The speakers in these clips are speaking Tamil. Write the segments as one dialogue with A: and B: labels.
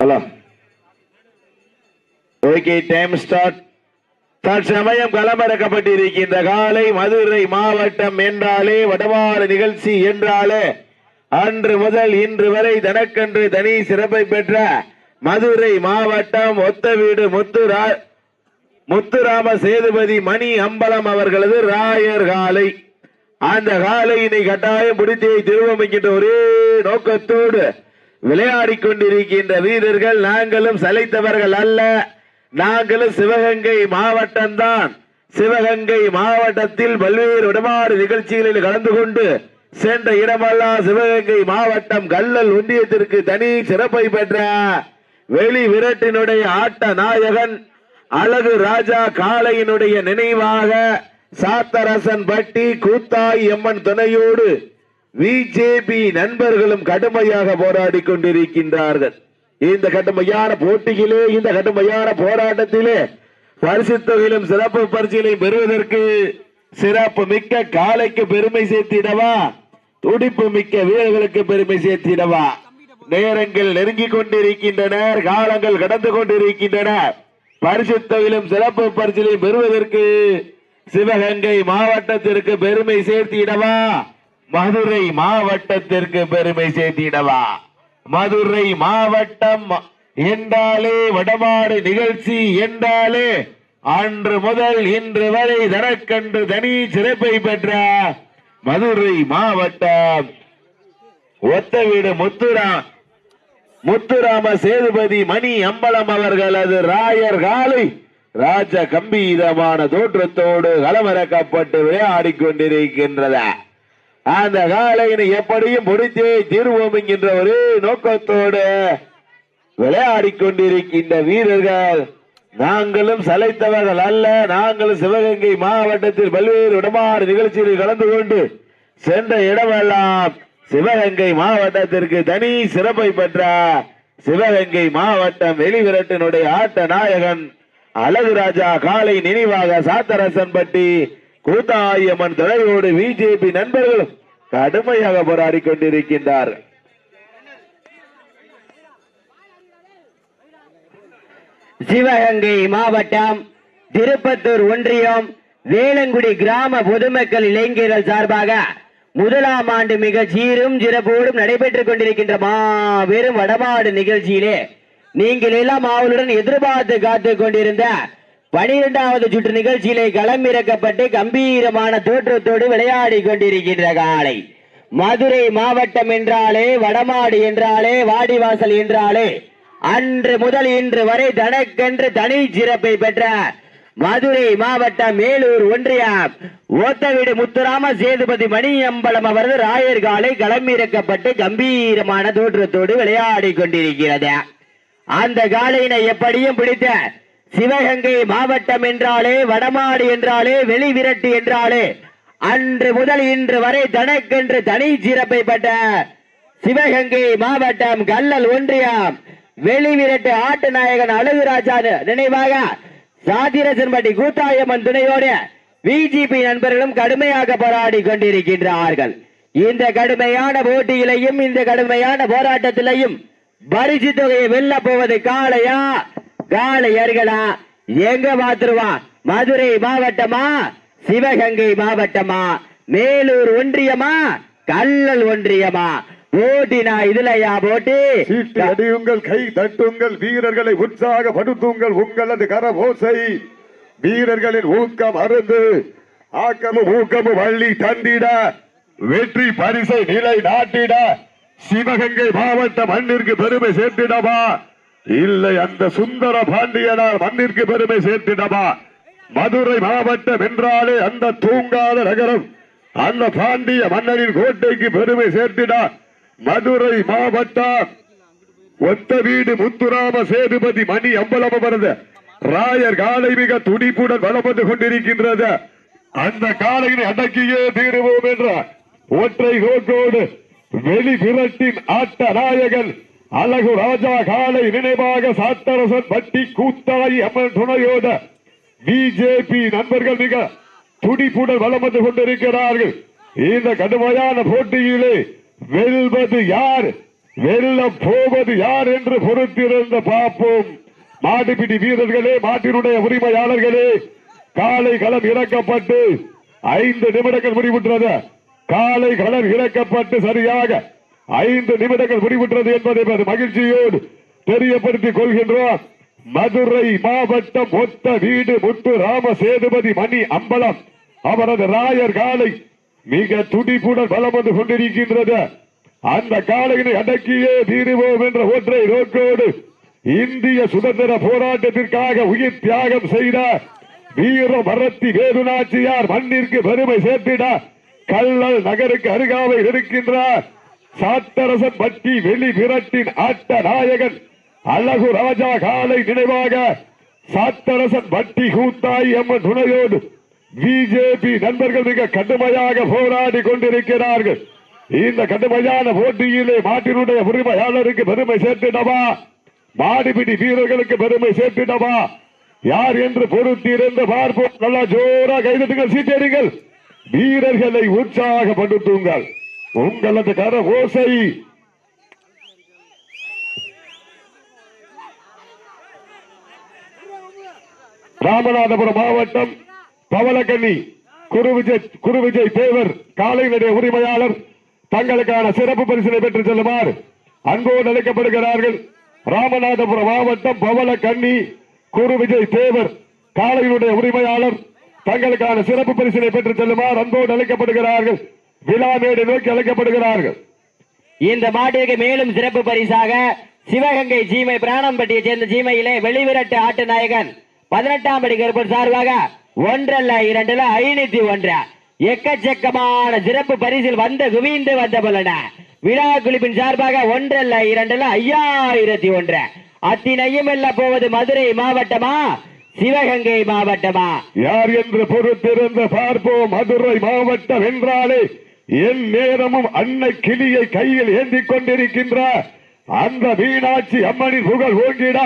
A: ஹலோ ஓகே டைம் ஸ்டார்ட் தற்சமயம் களமிறக்கப்பட்டிருக்கின்ற காலை மதுரை மாவட்டம் என்றாலே வடவாறு நிகழ்ச்சி என்றாலே அன்று முதல் இன்று வரை தனக்கன்று தனி சிறப்பை பெற்ற மதுரை மாவட்டம் ஒத்த வீடு முத்துரா முத்துராம சேதுபதி மணி அம்பலம் அவர்களது ராயர் காலை. அந்த காலையினை கட்டாயம் பிடித்தே திருவமைக்கின்ற ஒரே நோக்கத்தோடு விளையாடி கொண்டிருக்கின்ற வீரர்கள் நாங்களும் சலைத்தவர்கள் அல்ல. நாங்களும் சிவகங்கை மாவட்டம்தான். சிவகங்கை மாவட்டத்தில் பல்வேறு இடமாறு நிகழ்ச்சிகளில் கலந்து கொண்டு சென்ற இடமெல்லாம் சிவகங்கை மாவட்டம் கல்லல் ஒன்றியத்திற்கு தனி சிறப்பை பெற்ற வெளி விரட்டினுடைய ஆட்ட நாயகன் அழகு ராஜா காளையினுடைய நினைவாக சாத்தரசன் பட்டி கூத்தாய் எம்மன் துணையோடு பிஜேபி நண்பர்களும் கடுமையாக போராடி கொண்டிருக்கின்றார்கள். இந்த கடுமையான போட்டியிலே இந்த கடுமையான போராட்டத்திலே பரிசு தொகையிலும் சிறப்பு பரிசுகளையும் பெறுவதற்கு சிறப்பு மிக்க காலைக்கு பெருமை சேர்த்திடவா? துடிப்பு மிக்க வீரர்களுக்கு பெருமை சேர்த்திடவா? நேரங்கள் நெருங்கிக் கொண்டிருக்கின்றன காலங்கள் கடந்து கொண்டிருக்கின்றன. பரிசு தொகையிலும் சிறப்பு பரிசுகளையும் பெறுவதற்கு சிவகங்கை மாவட்டத்திற்கு பெருமை சேர்த்திடவா? மதுரை மாவட்டத்திற்கு பெருமை சேர்த்திடவா? மதுரை மாவட்டம் என்றாலே வடமாடு நிகழ்ச்சி என்றாலே அன்று முதல் இன்று வரை தனக்கன்று தனி சிறப்பை பெற்ற மதுரை மாவட்டம். ஒத்த வீடு முத்துரா முத்துராம சேதுபதி மணி அம்பலம் அவர்களது ராயர் காலை ராஜ கம்பீரமான தோற்றத்தோடு களமிறக்கப்பட்டு விளையாடி கொண்டிருக்கின்றன. அந்த காலையினை எப்படியும் முடித்தே தீர்வோம் என்கின்ற ஒரு நோக்கத்தோடு விளையாடிக் கொண்டிருக்கின்ற வீரர்கள். நாங்களும் சலைத்தவர்கள் அல்ல. நாங்களும் சிவகங்கை மாவட்டத்தில் பல்வேறு இடமாறு நிகழ்ச்சிகளில் கலந்து கொண்டு சென்ற இடமெல்லாம் சிவகங்கை மாவட்டத்திற்கு தனி சிறப்பை பெற்ற சிவகங்கை மாவட்டம் வெளிவிரட்டினுடைய ஆட்ட நாயகன் அழகுராஜா காலை நினைவாக சாத்தரசன் பட்டி கூத்தாயம்மன் துணையோடு பிஜேபி நண்பர்களும் கடுமையாக போராடி கொண்டிருக்கின்றார்.
B: சிவகங்கை மாவட்டம் திருப்பத்தூர் ஒன்றியம் வேளங்குடி கிராம பொதுமக்கள் இளைஞர்கள் சார்பாக முதலாம் ஆண்டு மிக சீரும் சிறப்போடும் நடைபெற்றுக் கொண்டிருக்கின்ற மாபெரும் வடமாடு நிகழ்ச்சியிலே நீங்கள் எல்லாம் ஆவலுடன் எதிர்பார்த்து காத்துக் கொண்டிருந்த பனிரெண்டாவது சுற்று நிகழ்ச்சியிலே களமிறக்கப்பட்டு கம்பீரமான தோற்றத்தோடு விளையாடி கொண்டிருக்கின்ற காலை. மதுரை மாவட்டம் என்றாலே வடமாடு என்றாலே வாடிவாசல் என்றாலே அன்று முதல் இன்று வரை தனக்கென்று தனி சிறப்பை பெற்ற மதுரை மாவட்டம் மேலூர் ஒன்றியம். ஓத்தவீடு முத்துராம சேதுபதி மணி அம்பலம் அவரது ராயர் காலை களமிறக்கப்பட்டு கம்பீரமான தோற்றத்தோடு விளையாடி கொண்டிருக்கிறது. அந்த காலையினை எப்படியும் பிடித்த சிவகங்கை மாவட்டம் என்றாலே வடமாடு என்றாலே வெளி விரட்டு என்றாலே அன்று முதல் இன்று வரை தனக்கென்று தனி சிறப்பை பெற்ற சிவகங்கை மாவட்டம் கல்லல் ஒன்றியம். வெளிவிரட்டு ஆட்டு நாயகன் அழகுராஜா நினைவாக சாதிரசன்பட்டி கூத்தாயம்மன் துணையோடு பிஜேபி நண்பர்களும் கடுமையாக போராடி கொண்டிருக்கின்றார்கள். இந்த கடுமையான போட்டியிலையும் இந்த கடுமையான போராட்டத்திலையும் பரிசு தொகையை வெல்ல போவது காளையா? காளையர்களா? எங்க பாத்துருவா மதுரை மாவட்டமா? சிவகங்கை மாவட்டமா? மேலூர் ஒன்றியமா? கல்லல் ஒன்றியமா? போட்டினா இதுலயா போட்டி?
C: சீட்டு அடியுங்கள் கை தட்டுங்கள் வீரர்களை உற்சாகப்படுத்துங்கள் உங்களது கரபோசை வீரர்களின் ஊக்கம் அருந்து ஆக்கமும் ஊக்கமும் வள்ளி தந்திட வெற்றி பரிசை நிலை நாட்டிட சிவகங்கை மாவட்ட மண்ணிற்கு பெருமை சேர்த்திடவா? இல்லை அந்த சுந்தர பாண்டியனார் மண்ணிற்கு பெருமை சேர்த்திடமா மதுரை மாவட்டம் என்றாலே அந்த தூங்காத நகரம். அந்த பாண்டிய மன்னரின் கோட்டைக்கு பெருமை சேர்த்திடா. மதுரை மாவட்டம். ஒத்த வீடு முத்துராம சேதுபதி மணி அம்பலம் ராயர் காலை மிக துடிப்புடன் வளப்பட்டு கொண்டிருக்கின்றது. அந்த காலையை அடக்கியே தீருவோம் என்ற ஒற்றை கோட்டோடு வெளி விரட்டின் ஆட்ட நாயகன் அழகு ராஜா காலை நினைவாக சாத்தரசன் பட்டி கூத்தாயி அம்மன் துணையோத பிஜேபி நண்பர்கள் மிக துடிப்புடன் வளம் வந்து கொண்டிருக்கிறார்கள். இந்த கடுமையான போட்டியிலே வெல்வது யார்? வெல்ல போவது யார் என்று பொறுத்திருந்த பார்ப்போம். மாட்டுப்பிடி வீரர்களே மாட்டினுடைய உரிமையாளர்களே காலை களம் இறக்கப்பட்டு ஐந்து நிமிடங்கள் முடிவுற்றது. காலை களம் இறக்கப்பட்டு சரியாக ஐந்து நிமிடங்கள் முடிவுற்றது என்பதை மகிழ்ச்சியோடு தெரியப்படுத்திக் கொள்கின்றோம் மதுரை மாவட்டம் ஒத்த வீடு முத்து ராம சேதுபதி மணி அம்பலம். அவரது ராயர் காலை மிக துடிப்புடன் பலம் வந்து கொண்டிருக்கின்றது. அந்த காலையினை அடக்கியே தீருவோம் என்ற ஒற்றை நோக்கோடு இந்திய சுதந்திர போராட்டத்திற்காக உயிர் தியாகம் செய்த வீர மரத்தி வேலுநாச்சியார் மண்ணிற்கு பெருமை சேர்த்திட கல்லல் நகருக்கு அருகாமை இருக்கின்றார். சாத்தரசன் பட்டி வெளி விரட்டின் ஆட்ட நாயகன் அழகு ராஜா காலை நினைவாக சாத்தரசன் பட்டி கூத்தாய் அம்மன் துணையோடு பிஜேபி நண்பர்கள் மிக கடுமையாக போராடி கொண்டிருக்கிறார்கள். இந்த கடுமையான போட்டியிலே மாட்டினுடைய உரிமையாளருக்கு பெருமை சேர்த்திடவா? மாடுபிடி வீரர்களுக்கு பெருமை சேர்த்திடவா? யார் என்று பொறுத்திருந்து பார்ப்போம். நல்லா ஜோரா கைதட்டுங்கள் சீட்டேடுங்கள் வீரர்களை உற்சாகப்படுத்துங்கள். உங்களது கர ஓசை. ராமநாதபுரம் மாவட்டம் பவளக்கண்ணி. குருவிஜய் குருவிஜய் தேவர் காலையினுடைய உரிமையாளர் தங்களுக்கான சிறப்பு பரிசினை பெற்று செல்லுமாறு அன்போடு அழைக்கப்படுகிறார்கள். ராமநாதபுரம் மாவட்டம் பவளக்கண்ணி. குருவிஜய் தேவர் காலையினுடைய உரிமையாளர் தங்களுக்கான சிறப்பு பரிசினை பெற்று செல்லுமாறு அன்போடு அழைக்கப்படுகிறார்கள். விழா மேடை நோக்கி அழைக்கப்படுகிறார்கள்.
B: இந்த மாட்டிற்கு மேலும் சிறப்பு பரிசாக சிவகங்கை ஜீமை பிராணம்பட்டியை சேர்ந்த ஜீமையிலே வெளிவிரட்டு ஆட்டு நாயகன் பதினெட்டாம் படி கருப்பர் சார்பாக ஒன்றல்ல இரண்டுல ஐநூத்தி ஒன்று. எக்கச்சக்கமான சிறப்பு பரிசில் வந்த குவிந்து வந்த பலன. விழா குழுப்பின் சார்பாக ஒன்றல்ல இரண்டுல ஐயாயிரத்தி ஒன்று. அத்தினையும் இல்ல போவது மதுரை மாவட்டமா? சிவகங்கை மாவட்டமா?
C: யார் என்று பொறுத்திருந்து பார்ப்போம் மதுரை மாவட்டம் என்றாலே. என் நேரமும் அன்னை கிளியை கையில் ஏந்தி கொண்டிருக்கின்ற அந்த மீனாட்சி அம்மனின் புகழ் ஓங்கிட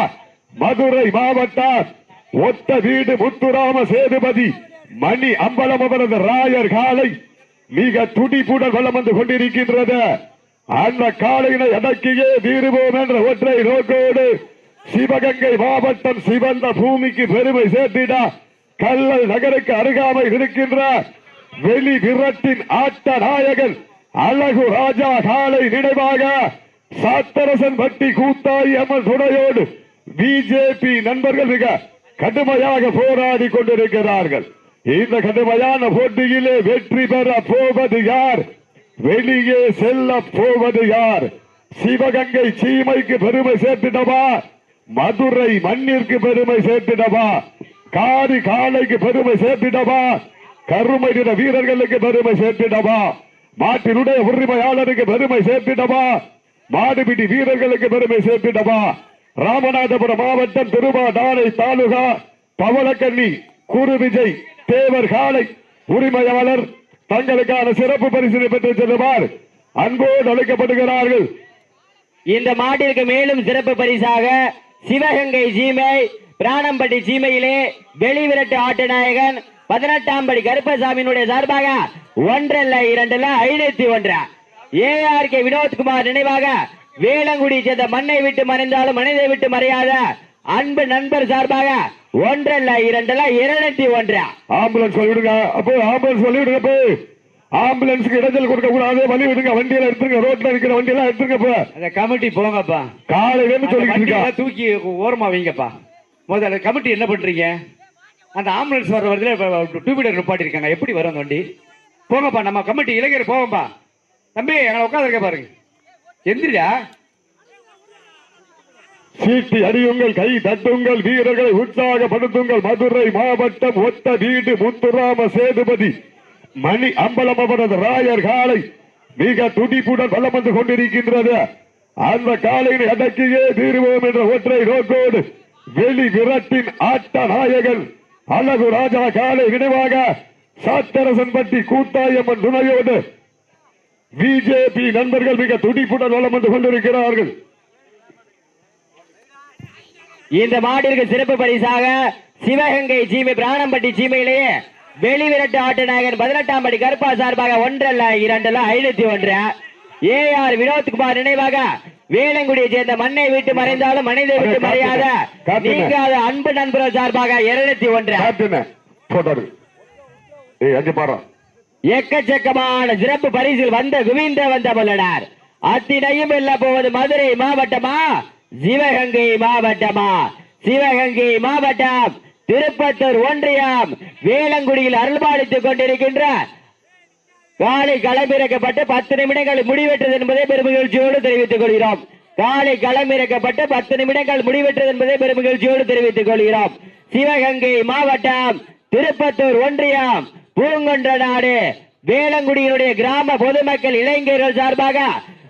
C: மதுரை மாவட்டம் ஒத்த வீடு முத்துராம சேதுபதி மணி அம்பலம் அவரது ராயர் காலை மிக துடிப்புடன் வளம் வந்து கொண்டிருக்கின்றது. அந்த காலையினை அடக்கியே தீருவோம் என்ற ஒற்றை நோக்கோடு சிவகங்கை மாவட்டம் சிவந்த பூமிக்கு பெருமை சேர்த்திட கல்லல் நகருக்கு அருகாமை இருக்கின்ற வெளி விரட்டின் ஆட்ட நாயகன் அழகு ராஜா காலை நினைவாக சாத்தரசன் பட்டி கூத்தாய் அம்மன் துணையோடு பிஜேபி நண்பர்கள் மிக கடுமையாக போராடி கொண்டிருக்கிறார்கள். இந்த கடுமையான போட்டியிலே வெற்றி பெற போவது யார்? வெளியே செல்ல போவது யார்? சிவகங்கை சீமைக்கு பெருமை சேர்த்திடவா? மதுரை மண்ணிற்கு பெருமை சேர்த்திடவா? காரி காலைக்கு பெருமை சேர்த்திடவா? கருமை நிற வீரர்களுக்கு பெருமை சேர்த்திடவா? மாட்டினுடைய உரிமையாளருக்கு பெருமை சேர்த்திடவா? மாடுபிடி வீரர்களுக்கு பெருமை சேர்த்திடவா? ராமநாதபுரம் மாவட்டம் திருமாதானை தாலுகா பவளக்கண்ணி குரு விஜய் தேவர் காலை உரிமையாளர் தங்களுக்கான சிறப்பு பரிசினை பெற்று செல்லுமாறு அன்போடு அழைக்கப்படுகிறார்கள்.
B: இந்த மாட்டிற்கு மேலும் சிறப்பு பரிசாக சிவகங்கை சீமை பிராணம்பட்டி சீமையிலே வெளிவிரட்டு ஆட்ட நாயகன் பதினெட்டாம் படி கருப்பசாமியினுடைய சார்பாக ஒன்றல்ல இரண்டுல ஐநூத்தி ஒன்று. ஏஆர்கே வினோத்குமார் நினைவாக வேளங்குடி சேர்ந்த மண்ணை விட்டு மறைந்தாலும் மனிதை விட்டு மறையாத அன்பு நண்பர் சார்பாக ஒன்றல்ல இரண்டுல இருநூத்தி ஒன்று.
C: ஆம்புலன்ஸ் சொல்லிவிடுங்க அப்போ ஆம்புலன்ஸ் சொல்லிவிடுங்க அப்போ. ஆம்புலன்ஸ்க்கு இடைஞ்சல் கொடுக்க கூடாது வழி விடுங்க வண்டியில எடுத்துங்க ரோட்ல இருக்கிற வண்டியெல்லாம் எடுத்துங்க இப்ப
D: அந்த கமிட்டி போங்கப்பா.
C: காலையில இருந்து சொல்லிட்டு
D: தூக்கி ஓரமா வைங்கப்பா. முதல்ல கமிட்டி என்ன பண்றீங்க? அந்த ஆம்புலன்ஸ் வர வரதுல டூ வீலர் நிப்பாட்டி இருக்காங்க எப்படி வரும் வண்டி? போங்கப்பா நம்ம கமிட்டி இளைஞர் போவோம்ப்பா தம்பி எங்களை உட்காந்துருக்க பாருங்க. எந்திரியா
C: சீட்டு அறியுங்கள் கை தட்டுங்கள் வீரர்களை உற்சாகப்படுத்துங்கள். மதுரை மாவட்டம் ஒத்த வீடு முத்துராம சேதுபதி. மணி அம்பலம் அவரது ராயர் காலை மிக துடிப்புடன் வலம் வந்து கொண்டிருக்கின்றது. அந்த காலையை அடக்கியே தீருவோம் என்ற ஒற்றை நோக்கோடு வெளி விரட்டின் ஆட்ட நாயகன் அழகு ராஜா காலை இணைவாக சாத்தரசன் பட்டி கூத்தாயம்மன் துணையோடு பிஜேபி நண்பர்கள் மிக துடிப்புடன் வளம் வந்து கொண்டிருக்கிறார்கள்.
B: இந்த மாட்டிற்கு சிறப்பு பரிசாக சிவகங்கை சீமை பிராணம்பட்டி சீமையிலேயே வெளிவிரட்டு ஆட்ட நாயகன் பதினெட்டாம் படி கருப்பா சார்பாக ஒன்றல்ல இரண்டல்ல ஐநூத்தி ஒன்று. ஆர் வினோத்குமார் நினைவாக வேளங்குடியை சேர்ந்த மண்ணை விட்டு மறைந்தாலும் மனிதை விட்டு மறையாத. நீங்காத அன்பு நண்பர்கள் சார்பாக இருநூத்தி ஒன்று. எக்கச்சக்கமான சிறப்பு பரிசில் வந்த குவிந்த வந்த மல்லனார் அத்தினையும் வெல்ல போவது மதுரை மாவட்டமா? சிவகங்கை மாவட்டமா? சிவகங்கை மாவட்டம் திருப்பத்தூர் ஒன்றியம். வேளங்குடியில் அருள்பாலித்துக் கொண்டிருக்கின்ற காலை களமிறக்கப்பட்டு பத்து நிமிடங்கள் முடிவெற்றது என்பதை பெருமகிழ்ச்சியோடு தெரிவித்துக் கொள்கிறோம். காலை களமிறக்கப்பட்டு பத்து நிமிடங்கள் முடிவெற்றது என்பதை பெருமகிழ்ச்சியோடு தெரிவித்துக் கொள்கிறோம். சிவகங்கை மாவட்டம் திருப்பத்தூர் ஒன்றியம் பூங்கொன்ற நாடு வேளங்குடியினுடைய கிராம பொதுமக்கள் இளைஞர்கள் சார்பாக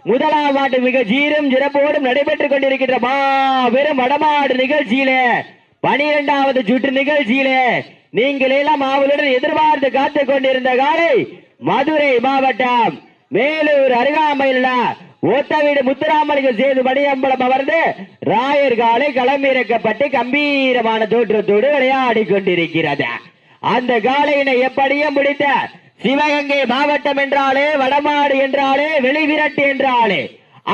B: முதலாம் ஆண்டு மிக சீரும் சிறப்போடும் நடைபெற்றுக் கொண்டிருக்கின்ற மாபெரும் வடமாடு நிகழ்ச்சியிலே பனிரெண்டாவது சுற்று நிகழ்ச்சியிலே நீங்கள் எல்லாம் ஆவலுடன் எதிர்பார்த்து காத்துக் கொண்டிருந்த காலை மதுரை மாவட்டம் மேலூர் அருகாமையில் ஒத்தவீடு முத்துராமலிங்க சேது மணியம்பலம் அமர்ந்து ராயர் காலை களமிறக்கப்பட்டு கம்பீரமான தோற்றத்தோடு விளையாடி கொண்டிருக்கிறது. அந்த காலையினை எப்படியும் முடித்த சிவகங்கை மாவட்டம் என்றாலே வடமாடு என்றாலே வெளிவிரட்டு என்றாலே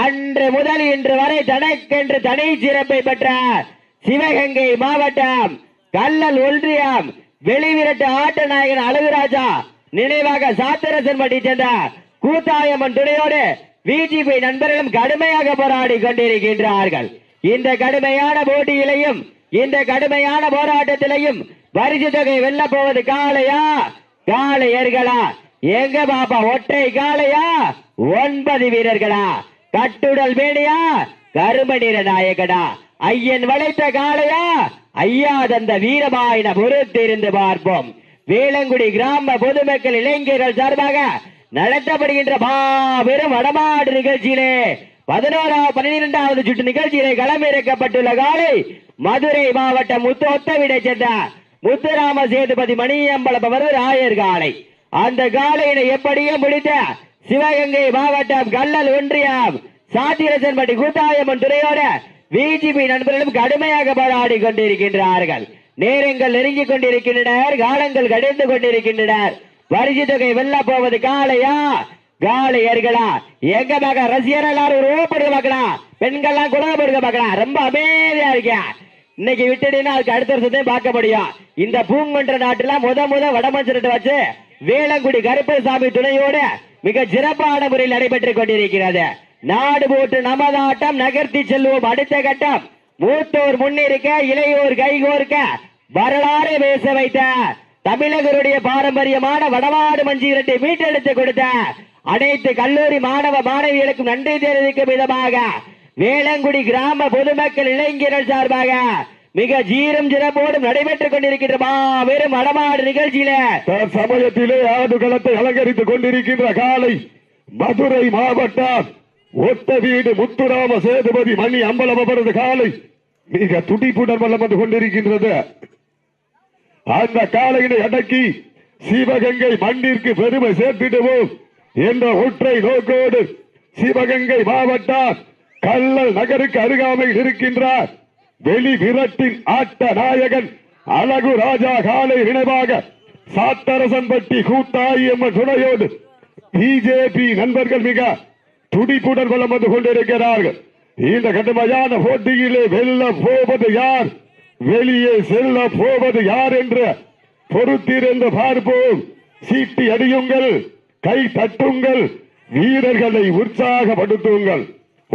B: அன்று முதல் இன்று வரை தனக்கென்று தனி சிறப்பை பெற்ற சிவகங்கை மாவட்டம் கல்லல் ஒன்றியம் வெளிவிரட்டு ஆட்ட நாயகன் அழகுராஜா நினைவாக சாத்தரசன் பட்டி சேர்ந்த கூத்தாயம்மன் துணையோடு விஜிபி நண்பர்களும் கடுமையாக போராடி கொண்டிருக்கின்றார்கள். இந்த கடுமையான போட்டியிலையும் இந்த கடுமையான போராட்டத்திலையும் பரிசு தொகை வெல்ல போவது காளையா? காளையர்களா? எங்க பாப்பா ஒற்றை காளையா? ஒன்பது வீரர்களா? கட்டுடல் மேனியா கருமநிற நாயகடா ஐயன் வளைத்த காளையா? ஐயா தந்த வீரமாயின பொறுத்திருந்து பார்ப்போம். வேளங்குடி கிராம பொதுமக்கள் இளைஞர்கள் சார்பாக நடத்தப்படுகின்ற மாபெரும் வடமாடு நிகழ்ச்சியிலே பதினோராவது பன்னிரெண்டாவது சுற்று நிகழ்ச்சியிலே களமிறக்கப்பட்டுள்ள காலை மதுரை மாவட்டம் முத்து ஒத்தவிடை சேர்ந்த முத்துராம சேதுபதி மணியம்பலம் ராயர் காலை. அந்த காலையினை எப்படியும் முடித்த சிவகங்கை மாவட்டம் கல்லல் ஒன்றியம் சாத்திரசன்பட்டி கூத்தாயம்மன் துறையோட விஜிபி நண்பர்களும் கடுமையாக போராடி கொண்டிருக்கின்றார்கள். நேரங்கள் நெருங்கிக் கொண்டிருக்கின்றனர் காலங்கள் கடிந்து கொண்டிருக்கின்றனர். பரிசு தொகை வெல்ல போவது காளையா? காளையர்களா? எங்க பார்க்க ரசிகர் எல்லாரும் ரூபப்படுக்க பாக்கலாம் பெண்கள்லாம் குணப்படுக்க பாக்கலாம் ரொம்ப அமைதியா இருக்கேன் இன்னைக்கு விட்டுடுன்னா அதுக்கு அடுத்த வருஷத்தையும் பார்க்க முடியும். இந்த பூங்கொன்ற நாட்டுல முத முத வடமஞ்சிரட்டு வச்சு வேளங்குடி கருப்பசாமி துணையோடு மிக சிறப்பான முறையில் நடைபெற்றுக் கொண்டிருக்கிறது. நாடு போட்டு நமதாட்டம் நகர்த்தி செல்வோம். அடுத்த கட்டம் மூத்தோர் முன்னிருக்க இளையோர் கைகோர்க்க வரலாறு பேச வைத்த தமிழகருடைய பாரம்பரியமான வடவாடு மஞ்சீரத்தை மீட்டெடுத்து கொடுத்த அனைத்து கல்லூரி மாணவ மாணவிகளுக்கும் நன்றி தெரிவிக்கும் விதமாக வேளங்குடி கிராம பொதுமக்கள் இளைஞர்கள் சார்பாக மிக ஜீரம் ஜிரமோடும் நடைபெற்றுக் கொண்டிருக்கின்ற மாபெரும் வடமாடு நிகழ்ச்சியில
C: சமயத்திலே ஆடு ஆடுகளத்தை அலங்கரித்துக் கொண்டிருக்கின்ற காலை மதுரை மாவட்டம் ஒத்த வீடு முத்துராம சேதுபதி மணி அம்பலம் அவரது காலை மிக துடிப்புடன் வளம் வந்து கொண்டிருக்கின்றது. அந்த காலையினை அடக்கி சிவகங்கை மண்ணிற்கு பெருமை சேர்த்திடுவோம் என்ற ஒற்றை நோக்கோடு சிவகங்கை மாவட்டம் கல்லல் நகருக்கு அருகாமையில் இருக்கின்றார். வெளி விரட்டின் ஆட்ட நாயகன் அழகு ராஜா காலை நினைவாக சாத்தரசன்பட்டி கூத்தாயம்மன் துணையோடு பிஜேபி நண்பர்கள் மிக துடிப்புடன் வளம் வந்து கொண்டிருக்கிறார்கள். இந்த கடுமையான போட்டியிலே வெல்ல போவது யார்? வெளியே செல்ல போவது யார் என்று பொறுத்திருந்து பார்ப்போம். சீட்டி அடியுங்கள் கை தட்டுங்கள் வீரர்களை உற்சாகப்படுத்துங்கள்.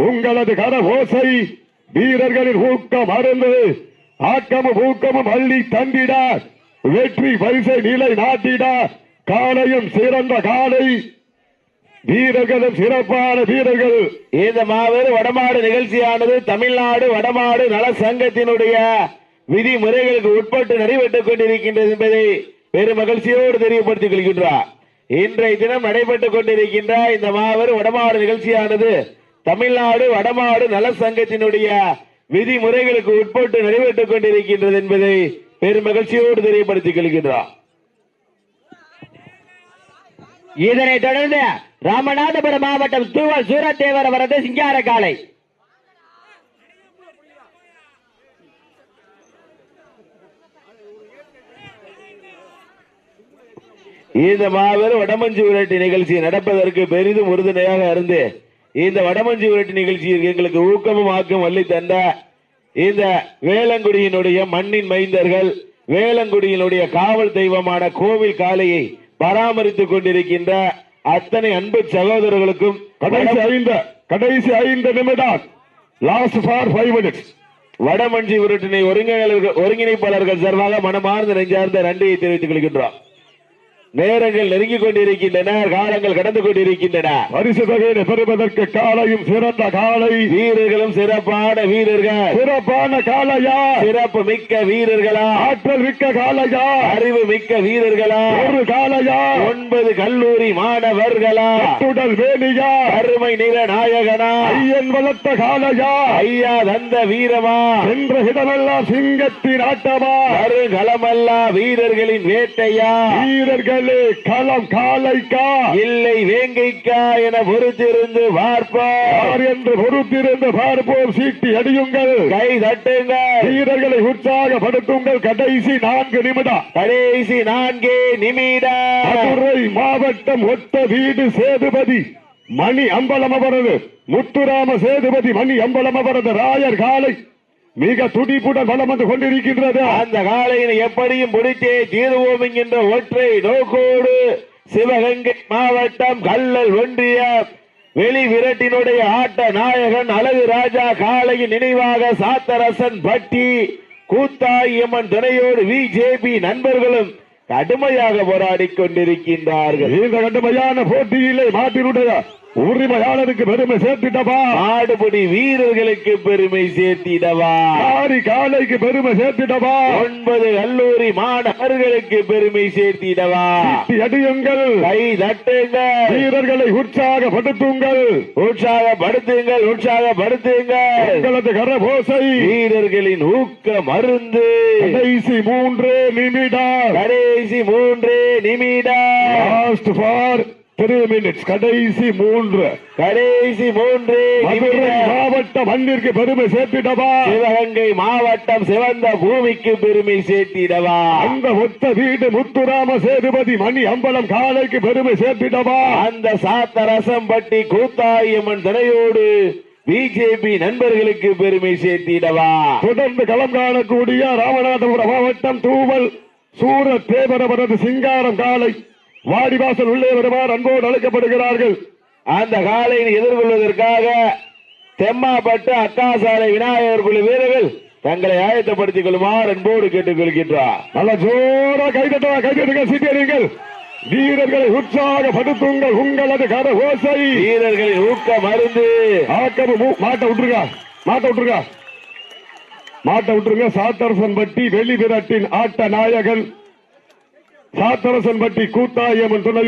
C: உங்களது கர ஓசை வீரர்களின் ஊக்கம் அருந்து ஆக்கமும் ஊக்கமும் அள்ளி தந்திட வெற்றி பரிசை நிலை நாட்டிட காலையும் சிறந்த காலை. வீரர்களும் சிறப்பான வீரர்கள்.
A: இந்த மாபெரும் வடமாடு நிகழ்ச்சியானது தமிழ்நாடு வடமாடு நல சங்கத்தினுடைய விதிமுறைகளுக்கு உட்பட்டு நடைபெற்றுக் கொண்டிருக்கின்றது என்பதை பெரும் மகிழ்ச்சியோடு தெரியப்படுத்திக் கொள்கின்றார். இன்றைய தினம் நடைபெற்றுக் கொண்டிருக்கின்ற இந்த மாபெரும் வடமாடு நிகழ்ச்சியானது தமிழ்நாடு வடமாடு நல சங்கத்தினுடைய விதிமுறைகளுக்கு உட்பட்டு நடைபெற்றுக் கொண்டிருக்கின்றது என்பதை பெரும் மகிழ்ச்சியோடு தெரியப்படுத்திக் கொள்கின்றார்.
B: இதனைத் தொடர்ந்து ராமநாதபுரம் மாவட்டம் தூவல் சூரத்தேவர் அவரது சிங்கார காலை
A: இந்த மாபெரும் வடமஞ்சு விரட்டு நிகழ்ச்சி நடப்பதற்கு பெரிதும் உறுதுணையாக இருந்து இந்த வடமஞ்சி விரட்டு நிகழ்ச்சியில் எங்களுக்கு ஊக்கமும் ஆக்கம் வள்ளி தந்த இந்த வேளங்குடியினுடைய மண்ணின் மைந்தர்கள் வேளங்குடியினுடைய காவல் தெய்வமான கோவில் காளையை பராமரித்துக் கொண்டிருக்கின்ற அத்தனை அன்பு சகோதரர்களுக்கும்
C: கடைசி ஐந்து கடைசி ஐந்து நிமிடம். லாஸ்ட் ஃபார் ஃபைவ் மினிட்ஸ்
A: வடமஞ்சி ஒருங்கிணைப்பாளர்கள் ஒருங்கிணைப்பாளர்கள் சார்பாக மனமார்ந்த நெஞ்சார்ந்த நன்றியை தெரிவித்துக் கொள்கின்றோம். நேரங்கள் நெருங்கிக் கொண்டிருக்கின்றன காலங்கள் கடந்து கொண்டிருக்கின்றன.
C: பரிசு தொகையை பெறுவதற்கு காலையும் சிறந்த காலை.
A: வீரர்களும் சிறப்பான வீரர்கள்.
C: சிறப்பான காலையா
A: சிறப்பு மிக்க வீரர்களா?
C: ஆற்றல் மிக்க காலையா
A: அறிவு மிக்க வீரர்களா?
C: ஒரு காலையா
A: ஒன்பது கல்லூரி மாணவர்களா?
C: துடல் வேணியா?
A: அருமை நிற நாயகனா?
C: ஐயன் வளர்த்த காலையா
A: ஐயா தந்த வீரமா?
C: சென்ற இடமெல்லாம் சிங்கத்தின் ஆட்டமா?
A: கருகளமல்லா வீரர்களின் வேட்டையா?
C: வீரர்களே களம் காலைக்கா.
A: இல்லை வேங்கைக்கா என பொறுத்திருந்து பார்ப்போம்.
C: என்று பொறுத்திருந்து பார்ப்போம் சீட்டி அடியுங்கள்.
A: கை தட்டுங்கள்.
C: வீரர்களை உற்சாகப்படுத்துங்கள் கடைசி நான்கு நிமிடம்.
A: கடைசி நான்கே நிமிடம்.
C: மதுரை மாவட்டம் ஒத்த வீடு சேதுபதி மணி அம்பலம் அவரது. முத்துராம சேதுபதி மணி அம்பலம் அவரது ராயர் காலை. மிக துடிப்புடன் வலம் வந்து கொண்டிருக்கின்றது.
A: அந்த காலையினை எப்படியும் பிடித்தே தீர்வோம் என்கின்ற ஒற்றை நோக்கோடு சிவகங்கை மாவட்டம் கல்லல் ஒன்றிய வெளி விரட்டினுடைய ஆட்ட நாயகன் அழகு ராஜா காளையின் நினைவாக சாத்தரசன் பட்டி கூத்தாயம்மன் துணையோடு பிஜேபி நண்பர்களும் கடுமையாக போராடிக் கொண்டிருக்கின்றார்கள்.
C: இந்த கடுமையான போட்டியிலே மாட்டினுடைய உரிமையாளருக்கு பெருமை சேர்த்திட்டவா
A: ஆடுபடி வீரர்களுக்கு பெருமை சேர்த்திடவா?
C: ஆரி காலைக்கு பெருமை சேர்த்திட்டவா
A: ஒன்பது கல்லூரி மாணவர்களுக்கு பெருமை சேர்த்திடவா?
C: அடியுங்கள்.
A: கை தட்டுங்கள்.
C: வீரர்களை உற்சாகப்படுத்துங்கள்.
A: உற்சாகப்படுத்துங்கள் உற்சாகப்படுத்துங்கள்.
C: உங்களது கரபோசை.
A: வீரர்களின் ஊக்க மருந்து.
C: கடைசி மூன்று நிமிடம்.
A: கடைசி மூன்று நிமிடம்.
C: ஃபார் த்ரீ மினிட்ஸ் கடைசி மூன்று.
A: கடைசி மூன்று
C: மாவட்ட மண்ணிற்கு பெருமை சேர்த்திடவா?
A: சிவகங்கை மாவட்டம் சிவந்த பூமிக்கு பெருமை சேர்த்திடவா?
C: அந்த ஒத்த வீடு முத்துராம சேதுபதி மணி அம்பலம் காலைக்கு பெருமை சேர்த்திடவா?
A: அந்த சாத்தரசம்பட்டி கூத்தாயம்மன் துணையோடு பிஜேபி நண்பர்களுக்கு பெருமை சேர்த்திடவா?
C: தொடர்ந்து களம் காணக்கூடிய ராமநாதபுரம் மாவட்டம் தூவல் சூரத் தேவரவரது சிங்காரம் காலை வாடிவாசல் உள்ளே வருமாறு அன்போடு அழைக்கப்படுகிறார்கள்.
A: அந்த காலையை எதிர்கொள்வதற்காக தெம்மாப்பட்டு அக்காசாலை விநாயகர் குழு வீரர்கள் தங்களை ஆயத்தப்படுத்திக் கொள்ளுமாறு அன்போடு கேட்டுக் கொள்கின்றார்
C: நல்ல ஜோரா கைதட்டா கைதட்டுங்க சீட்டியடிங்கள் வீரர்களை உற்சாகப்படுத்துங்கள் உங்களது கர ஓசை.
A: வீரர்களின் ஊக்க மருந்து.
C: ஆக்கமு மூ- மாட்டை விட்டுருங்க மாட்டை விட்டுருங்க. மாட்டை விட்டுருங்க சாத்தரசன் பட்டி வெளி விரட்டின் ஆட்ட நாயகன். சாத்தரசன் பட்டி கூத்தாயம்மன் துணையோ